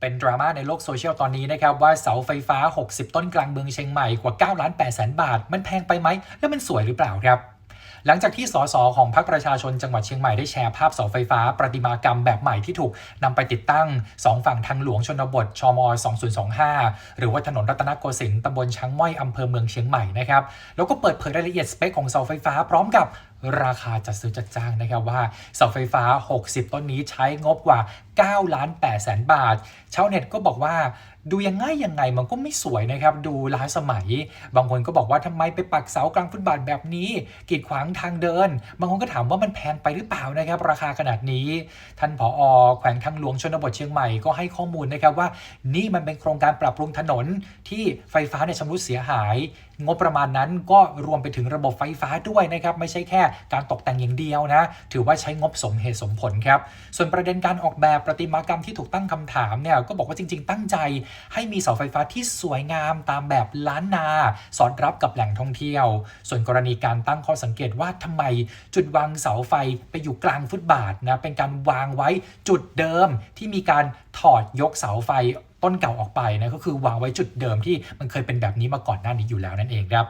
เป็นดราม่าในโลกโซเชียลตอนนี้นะครับ ว่าเสาไฟฟ้า 60 ต้นกลางเมืองเชียงใหม่กว่า9ล้าน8แสนบาท มันแพงไปไหม แล้วมันสวยหรือเปล่าครับ หลังจากที่สสของพรรคประชาชนจังหวัดเชียงใหม่ได้แชร์ภาพเสาไฟฟ้า ประติมากรรมแบบใหม่ที่ถูกนำไปติดตั้ง 2 ฝั่งทางหลวงชนบทชม 2025 หรือว่าถนนรัตนโกสินทร์ตำบลช้างม้อยอำเภอเมืองเชียงใหม่นะครับแล้วก็เปิดเผยรายละเอียดสเปคของเสาไฟฟ้าพร้อมกับ ราคาจัดซื้อจัดจ้างนะครับว่าเสาไฟฟ้า 60 ต้นนี้ใช้งบกว่า 9 ล้าน8แสนบาท ชาวเน็ตก็บอกว่าดูยังไงยังไงมันก็ไม่สวยนะครับ ดูล้าสมัย บางคนก็บอกว่าทำไมไปปักเสากลางฟุตบาทแบบนี้ กีดขวางทางเดิน บางคนก็ถามว่ามันแพงไปหรือเปล่านะครับ ราคาขนาดนี้ ท่านผอแขวงทางหลวงชนบทเชียงใหม่ก็ให้ข้อมูลนะครับว่า นี่มันเป็นโครงการปรับปรุงถนนที่ไฟฟ้าเนี่ยชำรุดเสียหาย งบประมาณนั้นก็รวมไปถึงระบบไฟฟ้าด้วยนะครับ ไม่ใช่แค่การตกแต่งอย่างเดียวนะ ถือว่าใช้งบสมเหตุสมผลครับ ส่วนประเด็นการออกแบบประติมากรรมที่ถูกตั้งคำถามเนี่ยก็บอกว่าจริง ๆ ตั้งใจ ให้มีเสาไฟฟ้าที่สวยงามตามแบบล้านนา สอดรับกับแหล่งท่องเที่ยว ส่วนกรณีการตั้งข้อสังเกตว่าทำไมจุดวางเสาไฟไปอยู่กลางฟุตบาทนะเป็นการวางไว้จุดเดิมที่มีการถอดยกเสาไฟ ต้นเก่าออกไปนะก็คือวางไว้จุดเดิมที่มันเคยเป็นแบบนี้มาก่อนหน้านี้อยู่แล้วนั่นเองครับ